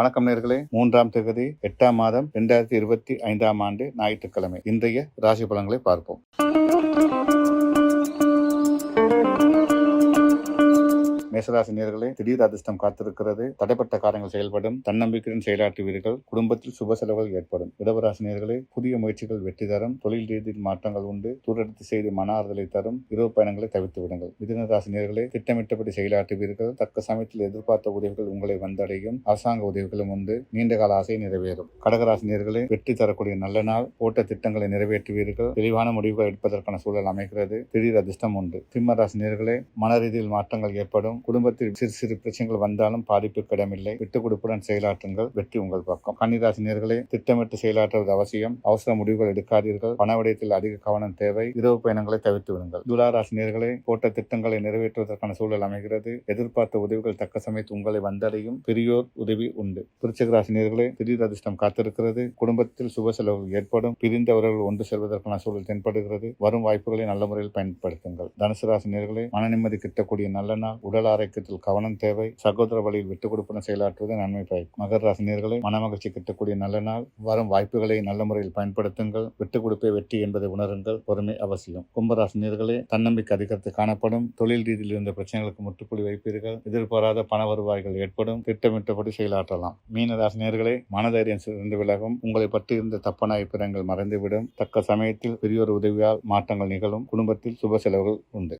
வணக்கம் நேர்களே. மூன்றாம் தேதி எட்டாம் மாதம் இரண்டாயிரத்தி இருபத்தி ஐந்தாம் ஆண்டு ஞாயிற்றுக்கிழமை. இன்றைய ராசி பலன்களை பார்ப்போம். மேசராசி திடீர் அதிர்ஷ்டம் காத்திருக்கிறது. தடைப்பட்ட காரியங்கள் செயல்படும். தன்னம்பிக்கையுடன் செயலாற்றுவீர்கள். குடும்பத்தில் சுப செலவுகள் ஏற்படும். இடவராசி நேர்களே புதிய முயற்சிகள் வெற்றி தரும். தொழில் ரீதியில் மாற்றங்கள் உண்டு. தூரடுத்து செய்து மன ஆறுதலை தரும். இரவு பயணங்களை தவிர்த்து விடுங்கள். மிதுன ராசி நேர்களே திட்டமிட்டபடி செயலாற்றுவீர்கள். தக்க சமயத்தில் எதிர்பார்த்த உதவிகள் உங்களை வந்தடையும். அரசாங்க உதவிகளும் உண்டு. நீண்ட கால ஆசை நிறைவேறும். கடகராசி வெற்றி தரக்கூடிய நல்ல நாள். போட்ட திட்டங்களை நிறைவேற்றுவீர்கள். தெளிவான முடிவுகள் எடுப்பதற்கான சூழல் அமைகிறது. திடீர் அதிர்ஷ்டம் உண்டு. சிம்ம ராசி நேர்களே மன ரீதியில் மாற்றங்கள் ஏற்படும். குடும்பத்தில் சிறு சிறு பிரச்சனைகள் வந்தாலும் பாதிப்புக்கு இடமில்லை விட்டுக் கொடுப்புடன் செயலாற்றுங்கள். வெற்றி உங்கள் பக்கம். கன்னிராசினியர்களை திட்டமிட்டு செயலாற்றுவது அவசியம். அவசர முடிவுகள் எடுக்காதீர்கள். பண விடயத்தில் அதிக கவனம் தேவை. இரவு பயணங்களை தவிர்த்து விடுங்கள். துலாராசினியர்களை போட்ட திட்டங்களை நிறைவேற்றுவதற்கான சூழல் அமைகிறது. எதிர்பார்த்த உதவிகள் தக்க சமயத்து உங்களை வந்தடையும். பெரியோர் உதவி உண்டு. விருச்சிக ராசி திடீர் அதிர்ஷ்டம் காத்திருக்கிறது. குடும்பத்தில் சுப செலவுகள் ஏற்படும். பிரிந்தவர்கள் ஒன்று செல்வதற்கான சூழல் தென்படுகிறது. வரும் வாய்ப்புகளை நல்ல முறையில் பயன்படுத்துங்கள். தனுசு ராசினியர்களே மன நிம்மதி கிட்டக்கூடிய நல்ல நாள். உடல் ஆரோக்கியத்தில் கவனம் தேவை. சகோதர வழியில் விட்டுக் கொடுப்பன செயலாற்றுவது நன்மை பயக்கும் மகர ராசி மனமகிழ்ச்சி கிட்டக்கூடிய நல்ல நாள். வரும் வாய்ப்புகளை நல்ல முறையில் பயன்படுத்துங்கள். விட்டுக் கொடுப்பே வெற்றி என்பதை உணருங்கள். பொறுமை அவசியம். கும்பராசினியர்களே தன்னம்பிக்கை அதிகரித்து காணப்படும். தொழில் ரீதியில் இருந்த பிரச்சனைகளுக்கு முற்றுப்புள்ளி வைப்பீர்கள். எதிர்பாராத பண வருவாய்கள் ஏற்படும். திட்டமிட்டபடி செயலாற்றலாம். மீனராசினியர்களே மனதைரியம் சிறந்து விலகும். உங்களை பற்றி இருந்த தப்பான அபிப்பிராயங்கள் மறைந்துவிடும். தக்க சமயத்தில் பெரியோர் உதவியால் மாற்றங்கள் நிகழும். குடும்பத்தில் சுப செலவுகள் உண்டு.